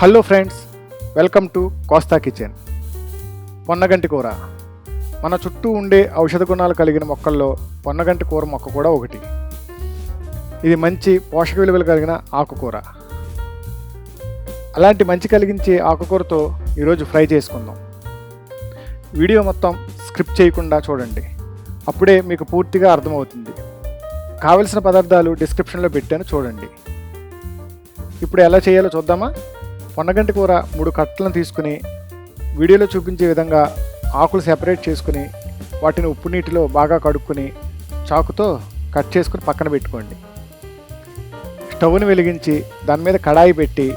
Hello friends welcome to Kosta kitchen. పొన్నగంటి కూర. మన చుట్టూ ఉండే ఔషధ గుణాలు కలిగిన మొక్కల్లో పొన్నగంటి కూర మొక్క కూడా ఒకటి. ఇది మంచి పోషక విలువలు కలిగిన ఆకుకూర. అలాంటి మంచి కలిగించే ఆకుకూరతో ఈరోజు ఫ్రై చేసుకుందాం. వీడియో మొత్తం స్క్రిప్ట్ చేయకుండా చూడండి. అప్పుడే మీకు పూర్తిగా అర్థమవుతుంది. కావలసిన పదార్థాలు డిస్క్రిప్షన్లో పెట్టాను చూడండి. ఇప్పుడు ఎలా చేయాలో చూద్దామా? పొన్నగంటి కూర మూడు కట్టలను తీసుకుని వీడియోలో చూపించే విధంగా ఆకులు సెపరేట్ చేసుకుని వాటిని ఉప్పు నీటిలో బాగా కడుక్కుని చాకుతో కట్ చేసుకుని పక్కన పెట్టుకోండి. స్టవ్ని వెలిగించి దాని మీద కడాయి పెట్టి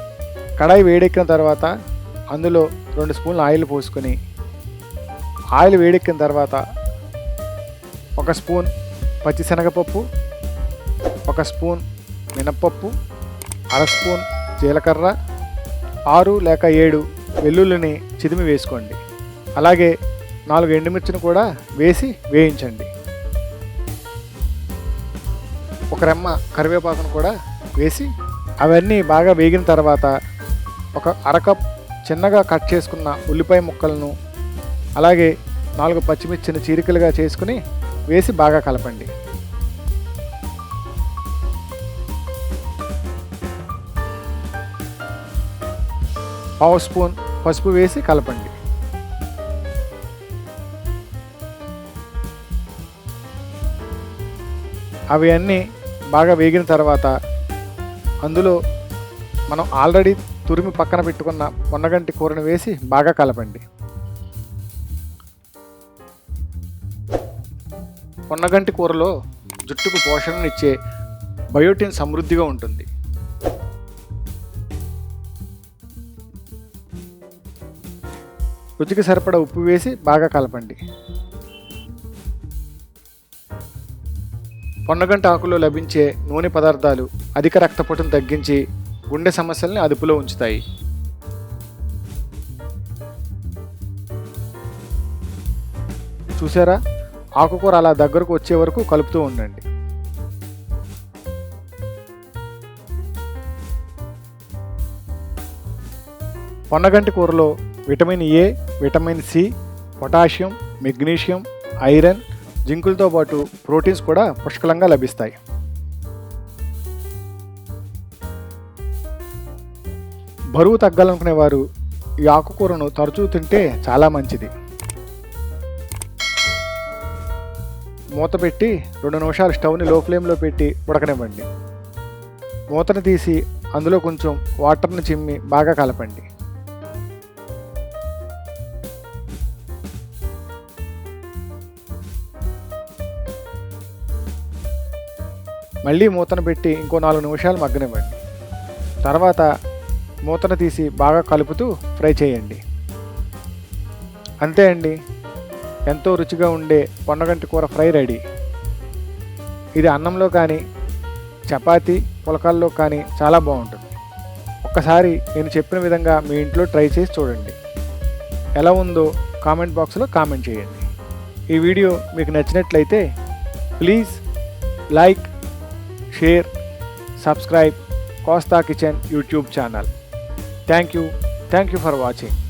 కడాయి వేడెక్కిన తర్వాత అందులో రెండు స్పూన్లు ఆయిల్ పోసుకొని ఆయిల్ వేడెక్కిన తర్వాత ఒక స్పూన్ పచ్చిశనగపప్పు ఒక స్పూన్ మినప్పప్పు అర స్పూన్ జీలకర్ర ఆరు లేక ఏడు వెల్లుల్లిని చిదిమి వేసుకోండి. అలాగే నాలుగు ఎండుమిర్చిని కూడా వేసి వేయించండి. ఒక రెమ్మ కరివేపాకును కూడా వేసి అవన్నీ బాగా వేగిన తర్వాత ఒక అరకప్ చిన్నగా కట్ చేసుకున్న ఉల్లిపాయ ముక్కలను అలాగే నాలుగు పచ్చిమిర్చిని చీరికలుగా చేసుకుని వేసి బాగా కలపండి. పావు స్పూన్ పసుపు వేసి కలపండి. అవి అన్నీ బాగా వేగిన తర్వాత అందులో మనం ఆల్రెడీ తురిమి పక్కన పెట్టుకున్న పొన్నగంటి కూరను వేసి బాగా కలపండి. పొన్నగంటి కూరలో జుట్టుకు పోషణనిచ్చే బయోటిన్ సమృద్ధిగా ఉంటుంది. రుచికి సరిపడా ఉప్పు వేసి బాగా కలపండి. పొన్నగంట ఆకులో లభించే నూనె పదార్థాలు అధిక రక్తపోటును తగ్గించి గుండె సమస్యల్ని అదుపులో ఉంచుతాయి. చూసారా? ఆకుకూర అలా దగ్గరకు వచ్చే వరకు కలుపుతూ ఉండండి. పొన్నగంటి కూరలో vitamin A vitamin C potassium magnesium iron జింకులతో పాటు ప్రోటీన్స్ కూడా పుష్కలంగా లభిస్తాయి. బరువు తగ్గాలనుకునే వారు ఈ ఆకుకూరను తరచూ తింటే చాలా మంచిది. మూత పెట్టి రెండు నిమిషాలు స్టవ్ని లో ఫ్లేమ్లో పెట్టి ఉడకనివ్వండి. మూతను తీసి అందులో కొంచెం వాటర్ని చిమ్మి బాగా కలపండి. మళ్ళీ మూతను పెట్టి ఇంకో నాలుగు నిమిషాలు మగ్గనివ్వండి. తర్వాత మూతను తీసి బాగా కలుపుతూ ఫ్రై చేయండి. అంతే అండి. ఎంతో రుచిగా ఉండే పొన్నగంటి కూర ఫ్రై రెడీ. ఇది అన్నంలో కానీ చపాతీ పులకాల్లో కానీ చాలా బాగుంటుంది. ఒక్కసారి నేను చెప్పిన విధంగా మీ ఇంట్లో ట్రై చేసి చూడండి. ఎలా ఉందో కామెంట్ బాక్స్లో కామెంట్ చేయండి. ఈ వీడియో మీకు నచ్చినట్లయితే please like share subscribe Kosta kitchen YouTube channel thank you thank you for watching